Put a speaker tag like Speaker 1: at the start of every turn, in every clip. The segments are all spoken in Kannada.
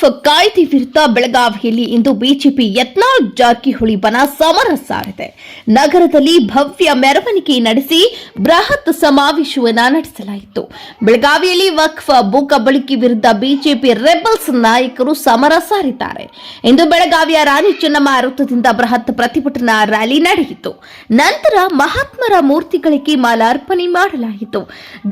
Speaker 1: ವಕ್ಫ್ ಕಾಯ್ದೆ ವಿರುದ್ಧ ಬೆಳಗಾವಿಯಲ್ಲಿ ಇಂದು ಬಿಜೆಪಿ ಯತ್ನಾಳ್ ಜಾರಕಿಹೊಳಿ ಬನ ಸಮರ ಸಾರಿದೆ. ನಗರದಲ್ಲಿ ಭವ್ಯ ಮೆರವಣಿಗೆ ನಡೆಸಿ ಬೃಹತ್ ಸಮಾವೇಶವನ್ನು ನಡೆಸಲಾಯಿತು. ಬೆಳಗಾವಿಯಲ್ಲಿ ವಕ್ಫ್ ಭೂಕಬಳಿಕೆ ವಿರುದ್ಧ ಬಿಜೆಪಿ ರೆಬಲ್ಸ್ ನಾಯಕರು ಸಮರ ಸಾರಿದ್ದಾರೆ. ಇಂದು ಬೆಳಗಾವಿಯ ರಾಣಿ ಚೆನ್ನಮ್ಮ ವೃತ್ತದಿಂದ ಬೃಹತ್ ಪ್ರತಿಭಟನಾ ರ್ಯಾಲಿ ನಡೆಯಿತು. ನಂತರ ಮಹಾತ್ಮರ ಮೂರ್ತಿಗಳಿಗೆ ಮಾಲಾರ್ಪಣೆ ಮಾಡಲಾಯಿತು.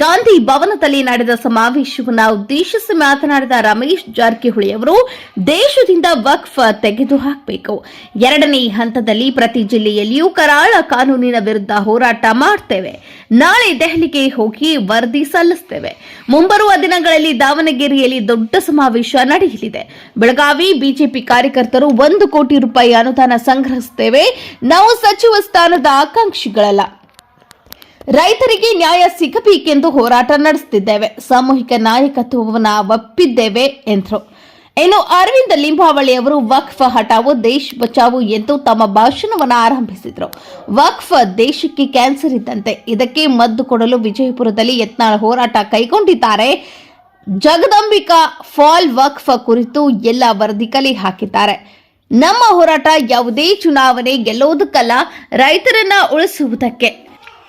Speaker 1: ಗಾಂಧಿ ಭವನದಲ್ಲಿ ನಡೆದ ಸಮಾವೇಶವನ್ನು ಉದ್ದೇಶಿಸಿ ಮಾತನಾಡಿದ ರಮೇಶ್ ಜಾರಕಿಹೊಳಿ ಅವರು ದೇಶದಿಂದ ವಕ್ಫ್ ತೆಗೆದು ಹಾಕಬೇಕು ಎರಡನೇ ಹಂತದಲ್ಲಿ ಪ್ರತಿ ಜಿಲ್ಲೆಯಲ್ಲಿಯೂ ಕರಾಳ ಕಾನೂನಿನ ವಿರುದ್ಧ ಹೋರಾಟ ಮಾಡ್ತೇವೆ. ನಾಳೆ ದೆಹಲಿಗೆ ಹೋಗಿ ವರದಿ ಸಲ್ಲಿಸ್ತೇವೆ. ಮುಂಬರುವ ದಿನಗಳಲ್ಲಿ ದಾವಣಗೆರೆಯಲ್ಲಿ ದೊಡ್ಡ ಸಮಾವೇಶ ನಡೆಯಲಿದೆ. ಬೆಳಗಾವಿ ಬಿಜೆಪಿ ಕಾರ್ಯಕರ್ತರು ಒಂದು ಕೋಟಿ ರೂಪಾಯಿ ಅನುದಾನ ಸಂಗ್ರಹಿಸುತ್ತೇವೆ. ನಾವು ಸಚಿವ ಸ್ಥಾನದ ಆಕಾಂಕ್ಷಿಗಳಲ್ಲ. ರೈತರಿಗೆ ನ್ಯಾಯ ಸಿಗಬೇಕೆಂದು ಹೋರಾಟ ನಡೆಸುತ್ತಿದ್ದೇವೆ. ಸಾಮೂಹಿಕ ನಾಯಕತ್ವವನ್ನು ಒಪ್ಪಿದ್ದೇವೆ, ಎಂದರು. ಇನ್ನು ಅರವಿಂದ ಲಿಂಬಾವಳಿ ಅವರು ವಕ್ಫ್ ಹಟಾವು ದೇಶ್ ಬಚಾವು ಎಂದು ತಮ್ಮ ಭಾಷಣವನ್ನು ಆರಂಭಿಸಿದರು. ವಕ್ಫ್ ದೇಶಕ್ಕೆ ಕ್ಯಾನ್ಸರ್ ಇದ್ದಂತೆ. ಇದಕ್ಕೆ ಮದ್ದು ಕೊಡಲು ವಿಜಯಪುರದಲ್ಲಿ ಯತ್ನ ಹೋರಾಟ ಕೈಗೊಂಡಿದ್ದಾರೆ. ಜಗದಂಬಿಕಾ ಫಾಲ್ ವಕ್ಫ್ ಕುರಿತು ಎಲ್ಲ ವರದಿ ಕಲೆ ಹಾಕಿದ್ದಾರೆ. ನಮ್ಮ ಹೋರಾಟ ಯಾವುದೇ ಚುನಾವಣೆ ಗೆಲ್ಲುವುದಕ್ಕಲ್ಲ ರೈತರನ್ನ ಉಳಿಸುವುದಕ್ಕೆ.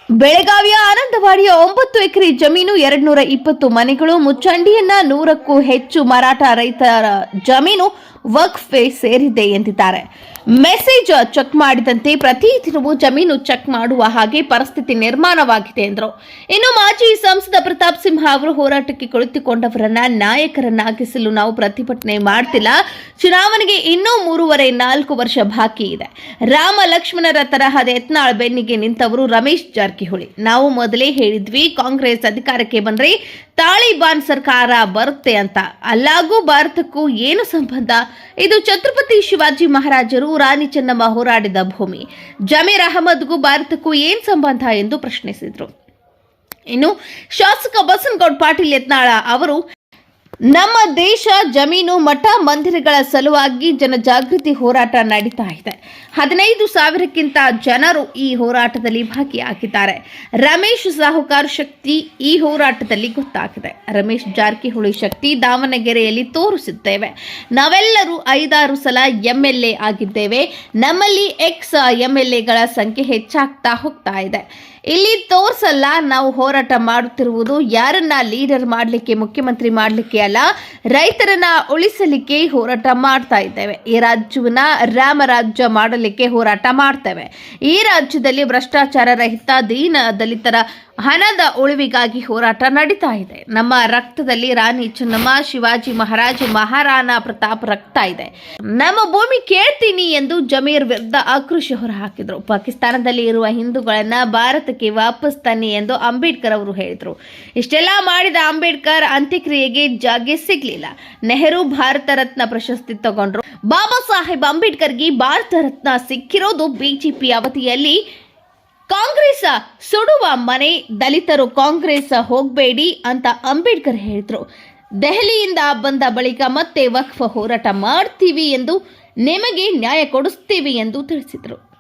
Speaker 1: ಬೆಳಗಾವಿಯ ಆನಂದವಾಡಿಯ ಒಂಬತ್ತು ಎಕರೆ ಜಮೀನು ಎರಡ್ನೂರ ಇಪ್ಪತ್ತು ಮನೆಗಳು, ಮುಚ್ಚಂಡಿಯನ್ನ ನೂರಕ್ಕೂ ಹೆಚ್ಚು ಮಾರಾಟ ರೈತರ ಜಮೀನು ವಕ್ಫೆ ಸೇರಿದೆ ಎಂದಿದ್ದಾರೆ. ಮೆಸೇಜ್ ಚೆಕ್ ಮಾಡಿದಂತೆ ಪ್ರತಿದಿನವೂ ಜಮೀನು ಚೆಕ್ ಮಾಡುವ ಹಾಗೆ ಪರಿಸ್ಥಿತಿ ನಿರ್ಮಾಣವಾಗಿದೆ ಎಂದರು. ಇನ್ನು ಮಾಜಿ ಸಂಸದ ಪ್ರತಾಪ್ ಸಿಂಹ ಅವರು ಹೋರಾಟಕ್ಕೆ ಕುಳಿತುಕೊಂಡವರನ್ನ ನಾಯಕರನ್ನಾಗಿಸಲು ನಾವು ಪ್ರತಿಭಟನೆ ಮಾಡ್ತಿಲ್ಲ. ಚುನಾವಣೆಗೆ ಇನ್ನೂ ಮೂರುವರೆ ನಾಲ್ಕು ವರ್ಷ ಬಾಕಿ ಇದೆ. ರಾಮ ಲಕ್ಷ್ಮಣರ ತರಹದ ಯತ್ನಾಳ್ ಬೆನ್ನಿಗೆ ನಿಂತವರು ರಮೇಶ್ ಜಾರಕಿಹೊಳಿ. ನಾವು ಮೊದಲೇ ಹೇಳಿದ್ವಿ, ಕಾಂಗ್ರೆಸ್ ಅಧಿಕಾರಕ್ಕೆ ಬಂದ್ರೆ ತಾಳಿಬಾನ್ ಸರ್ಕಾರ ಬರುತ್ತೆ ಅಂತ. ಅಲ್ಲಾಗೂ ಭಾರತಕ್ಕೂ ಏನು ಸಂಬಂಧ? ಇದು ಛತ್ರಪತಿ ಶಿವಾಜಿ ಮಹಾರಾಜರು, ರಾಣಿ ಚೆನ್ನಮ್ಮ ಹೋರಾಡಿದ ಭೂಮಿ. ಜಮೀರ್ ಅಹಮದ್ಗೂ ಭಾರತಕ್ಕೂ ಏನ್ ಸಂಬಂಧ ಎಂದು ಪ್ರಶ್ನಿಸಿದರು. ಇನ್ನು ಶಾಸಕ ಬಸನಗೌಡ ಪಾಟೀಲ್ ಯತ್ನಾಳ ಅವರು ನಮ್ಮ ದೇಶ ಜಮೀನು, ಮಠ, ಮಂದಿರಗಳ ಸಲುವಾಗಿ ಜನಜಾಗೃತಿ ಹೋರಾಟ ನಡೀತಾ ಇದೆ. ಹದಿನೈದು ಸಾವಿರಕ್ಕಿಂತ ಜನರು ಈ ಹೋರಾಟದಲ್ಲಿ ಭಾಗಿಯಾಗಿದ್ದಾರೆ. ರಮೇಶ್ ಸಾಹುಕಾರ್ ಶಕ್ತಿ ಈ ಹೋರಾಟದಲ್ಲಿ ಗೊತ್ತಾಗಿದೆ. ರಮೇಶ್ ಜಾರಕಿಹೊಳಿ ಶಕ್ತಿ ದಾವಣಗೆರೆಯಲ್ಲಿ ತೋರಿಸಿದ್ದೇವೆ. ನಾವೆಲ್ಲರೂ ಐದಾರು ಸಲ ಎಂಎಲ್ಎ ಆಗಿದ್ದೇವೆ. ನಮ್ಮಲ್ಲಿ ಎಕ್ಸ್ ಎಂಎಲ್ಎಗಳ ಸಂಖ್ಯೆ ಹೆಚ್ಚಾಗ್ತಾ ಹೋಗ್ತಾ ಇದೆ. ಇಲ್ಲಿ ತೋರ್ಸಲ್ಲ ನಾವು ಹೋರಾಟ ಮಾಡುತ್ತಿರುವುದು, ಯಾರನ್ನ ಲೀಡರ್ ಮಾಡಲಿಕ್ಕೆ, ಮುಖ್ಯಮಂತ್ರಿ ಮಾಡಲಿಕ್ಕೆ ಅಲ್ಲ, ರೈತರನ್ನ ಉಳಿಸಲಿಕ್ಕೆ ಹೋರಾಟ ಮಾಡ್ತಾ ಇದ್ದೇವೆ. ಈ ರಾಜ್ಯವನ್ನ ರಾಮರಾಜ್ಯ ಮಾಡಲಿಕ್ಕೆ ಹೋರಾಟ ಮಾಡ್ತೇವೆ. ಈ ರಾಜ್ಯದಲ್ಲಿ ಭ್ರಷ್ಟಾಚಾರ ರಹಿತ ದೀನ ದಲಿತರ ಹಣದ ಉಳಿವಿಗಾಗಿ ಹೋರಾಟ ನಡೀತಾ ಇದೆ. ನಮ್ಮ ರಕ್ತದಲ್ಲಿ ರಾಣಿ ಚೆನ್ನಮ್ಮ, ಶಿವಾಜಿ ಮಹಾರಾಜ, ಮಹಾರಾಣಾ ಪ್ರತಾಪ್ ರಕ್ತ ಇದೆ. ನಮ್ಮ ಭೂಮಿ ಕೇಳ್ತೀನಿ ಎಂದು ಜಮೀರ್ ವಿರುದ್ಧ ಆಕ್ರೋಶ ಹೊರಹಾಕಿದ್ರು. ಪಾಕಿಸ್ತಾನದಲ್ಲಿ ಇರುವ ಹಿಂದೂಗಳನ್ನ ಭಾರತಕ್ಕೆ ವಾಪಸ್ ತನ್ನಿ ಎಂದು ಅಂಬೇಡ್ಕರ್ ಅವರು ಹೇಳಿದ್ರು. ಇಷ್ಟೆಲ್ಲ ಮಾಡಿದ ಅಂಬೇಡ್ಕರ್ ಅಂತ್ಯಕ್ರಿಯೆಗೆ ಜಾಗೆ ಸಿಗ್ಲಿಲ್ಲ. ನೆಹರು ಭಾರತ ರತ್ನ ಪ್ರಶಸ್ತಿ ತಗೊಂಡ್ರು. ಬಾಬಾ ಸಾಹೇಬ್ ಅಂಬೇಡ್ಕರ್ಗೆ ಭಾರತ ರತ್ನ ಸಿಕ್ಕಿರೋದು ಬಿಜೆಪಿ ಅವಧಿಯಲ್ಲಿ ಸುಡುವ ಮನೆ ದಲಿತರು ಕಾಂಗ್ರೆಸ್ ಹೋಗಬೇಡಿ ಅಂತ ಅಂಬೇಡ್ಕರ್ ಹೇಳಿದ್ರು. ದೆಹಲಿಯಿಂದ ಬಂದ ಬಳಿಕ ಮತ್ತೆ ವಕ್ಫ್ ಹೋರಾಟ ಮಾಡ್ತೀವಿ ಎಂದು ನಿಮಗೆ ನ್ಯಾಯ ಕೊಡಿಸ್ತೀವಿ ಎಂದು ತಿಳಿಸಿದರು.